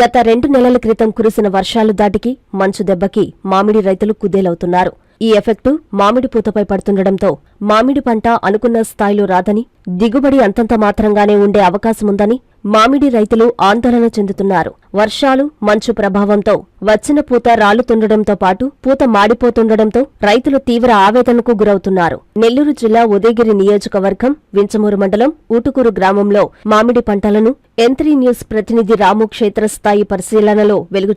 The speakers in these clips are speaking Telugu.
గత రెండు నెలల క్రితం కురిసిన వర్షాలు దాటికి మంచు దెబ్బకి మామిడి రైతులు కుదేలవుతున్నారు. ఈ ఎఫెక్టు మామిడి పూతపై పడుతుండటంతో మామిడి పంట అనుకున్న స్థాయిలో రాదని దిగుబడి అంతంత మాత్రంగానే ఉండే అవకాశముందని మామిడి రైతులు ఆందోళన చెందుతున్నారు. వర్షాలు మంచు ప్రభావంతో వచ్చిన పూత రాలుతుండటంతో పాటు పూత మాడిపోతుండటంతో రైతులు తీవ్ర ఆవేదనకు గురవుతున్నారు. నెల్లూరు జిల్లా ఉదయగిరి నియోజకవర్గం వించమూరు మండలం ఊటుకూరు గ్రామంలో మామిడి పంటలను ఎంత్రీ న్యూస్ ప్రతినిధి రాము క్షేత్రస్థాయి పరిశీలనలో వెలుగు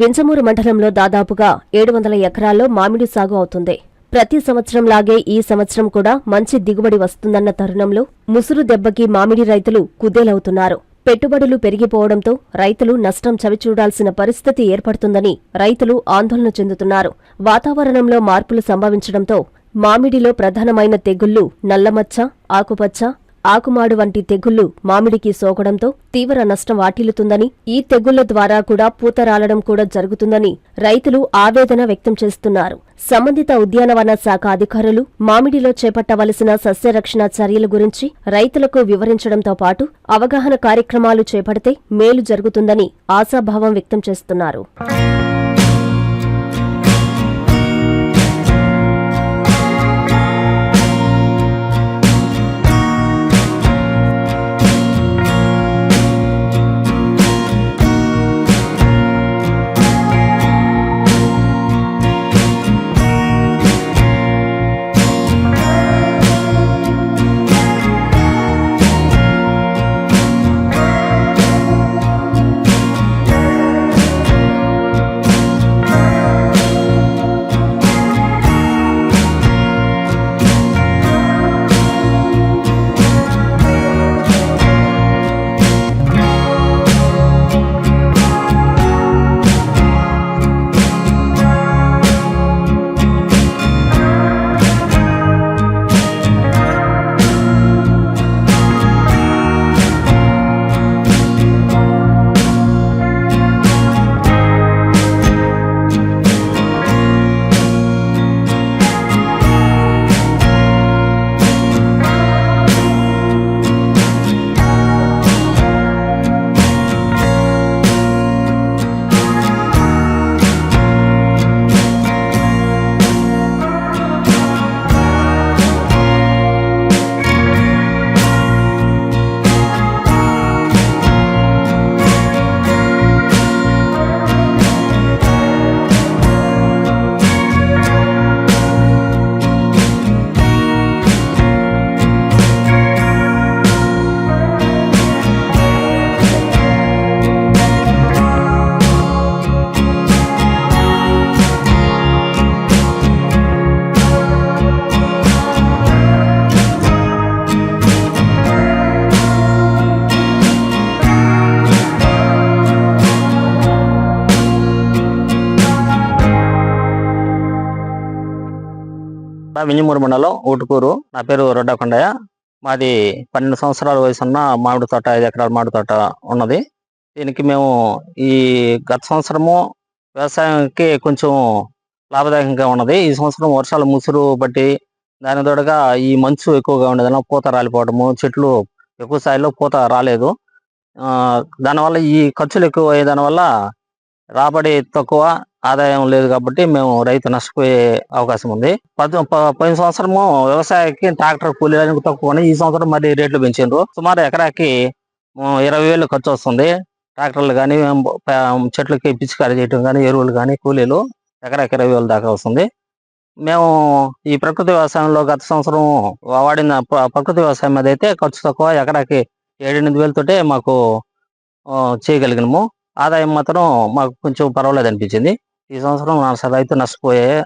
వింజమూరు మండలంలో దాదాపుగా ఏడు వందల ఎకరాల్లో మామిడి సాగు అవుతుంది. ప్రతి సంవత్సరంలాగే ఈ సంవత్సరం కూడా మంచి దిగుబడి వస్తుందన్న తరుణంలో ముసురు దెబ్బకి మామిడి రైతులు కుదేలవుతున్నారు. పెట్టుబడులు పెరిగిపోవడంతో రైతులు నష్టం చవిచూడాల్సిన పరిస్థితి ఏర్పడుతుందని రైతులు ఆందోళన చెందుతున్నారు. వాతావరణంలో మార్పులు సంభవించడంతో మామిడిలో ప్రధానమైన తెగుళ్ళు నల్లమచ్చ ఆకుపచ్చ ఆకుమాడు వంటి తెగుళ్ళు మామిడికి సోకడంతో తీవ్ర నష్టం వాటిల్లుతుందని ఈ తెగుళ్ళ ద్వారా కూడా పూత రాలడం కూడా జరుగుతుందని రైతులు ఆవేదన వ్యక్తం చేస్తున్నారు. సంబంధిత ఉద్యానవన శాఖ అధికారులు మామిడిలో చేపట్టవలసిన సస్యరక్షణ చర్యల గురించి రైతులకు వివరించడంతో పాటు అవగాహన కార్యక్రమాలు చేపడితే మేలు జరుగుతుందని ఆశాభావం వ్యక్తం చేస్తున్నారు. నా వింజమూరు మండలం ఊటుకూరు. నా పేరు రొడ్డ కొండయ్య. మాది పన్నెండు సంవత్సరాల వయసు ఉన్న మామిడి తోట ఐదు ఎకరాల మామిడి తోట ఉన్నది. దీనికి మేము ఈ గత సంవత్సరము వ్యవసాయానికి కొంచెం లాభదాయకంగా ఉన్నది. ఈ సంవత్సరం వర్షాలు ముసురు బట్టి దాని తోడుగా ఈ మంచు ఎక్కువగా ఉండేదన పూత రాలిపోవడము చెట్లు ఎక్కువ స్థాయిలో పూత రాలేదు. దానివల్ల ఈ ఖర్చులు ఎక్కువ అయ్యే దానివల్ల రాబడి తక్కువ ఆదాయం లేదు కాబట్టి మేము రైతు నష్టపోయే అవకాశం ఉంది. పద- ప- పోయిన సంవత్సరము వ్యవసాయకి ట్రాక్టర్ కూలీలకు తక్కువ ఈ సంవత్సరం మరి రేట్లు పెంచిండ్రు. సుమారు ఎకరాకి ఇరవై వేలు ఖర్చు వస్తుంది. ట్రాక్టర్లు కానీ చెట్లకి పిచికారీ చేయటం కానీ ఎరువులు కానీ కూలీలు ఎకరాకి ఇరవై వేలు దాకా వస్తుంది. మేము ఈ ప్రకృతి వ్యవసాయంలో గత సంవత్సరం వాడిన ప్రకృతి వ్యవసాయం మీద అయితే ఖర్చు తక్కువ ఎకరాకి ఏడెనిమిది వేలతోటే మాకు చేయగలిగినాము. ఆదాయం మాత్రం మాకు కొంచెం పర్వాలేదు అనిపించింది. ఈ సంవత్సరం నా రైతు నష్టపోయే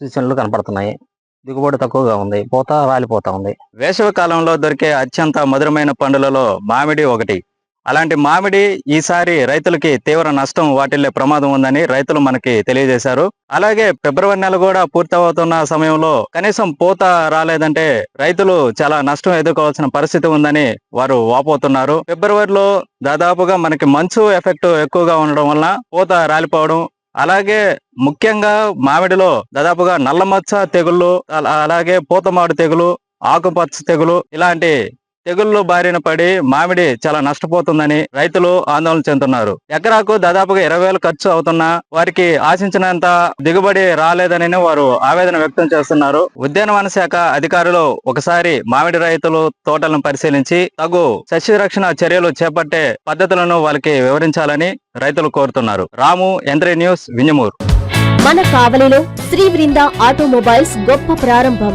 సూచనలు కనపడుతున్నాయి. దిగుబడి తక్కువగా ఉంది. పూత రాలిపోతా ఉంది. వేసవి కాలంలో దొరికే అత్యంత మధురమైన పండులలో మామిడి ఒకటి. అలాంటి మామిడి ఈసారి రైతులకి తీవ్ర నష్టం వాటిల్లే ప్రమాదం ఉందని రైతులు మనకి తెలియజేశారు. అలాగే ఫిబ్రవరి నెల కూడా పూర్తవుతున్న సమయంలో కనీసం పూత రాలేదంటే రైతులు చాలా నష్టం ఎదుర్కోవాల్సిన పరిస్థితి ఉందని వారు వాపోతున్నారు. ఫిబ్రవరిలో దాదాపుగా మనకి మంచు ఎఫెక్ట్ ఎక్కువగా ఉండడం వలన పూత రాలిపోవడం అలాగే ముఖ్యంగా మామిడిలో దాదాపుగా నల్లమచ్చ తెగుళ్ళు అలా- అలాగే పూతమాడు తెగులు ఆకుపచ్చ తెగులు ఇలాంటి తెగుళ్ళు బారిన పడి మామిడి చాలా నష్టపోతుందని రైతులు ఆందోళన చెందుతున్నారు. ఎకరాకు దాదాపుగా ఇరవై వేలు ఖర్చు అవుతున్నా వారికి ఆశించినంత దిగుబడి రాలేదని వారు ఆవేదన వ్యక్తం చేస్తున్నారు. ఉద్యానవన శాఖ అధికారులు ఒకసారి మామిడి రైతులు తోటలను పరిశీలించి తగు సస్యరక్షణ చర్యలు చేపట్టే పద్ధతులను వాళ్ళకి వివరించాలని రైతులు కోరుతున్నారు. రాము ఎంద్రీ న్యూస్ వింజమూరు మన కావలిలో శ్రీ బృంద ఆటోమొబైల్స్ గొప్ప ప్రారంభం.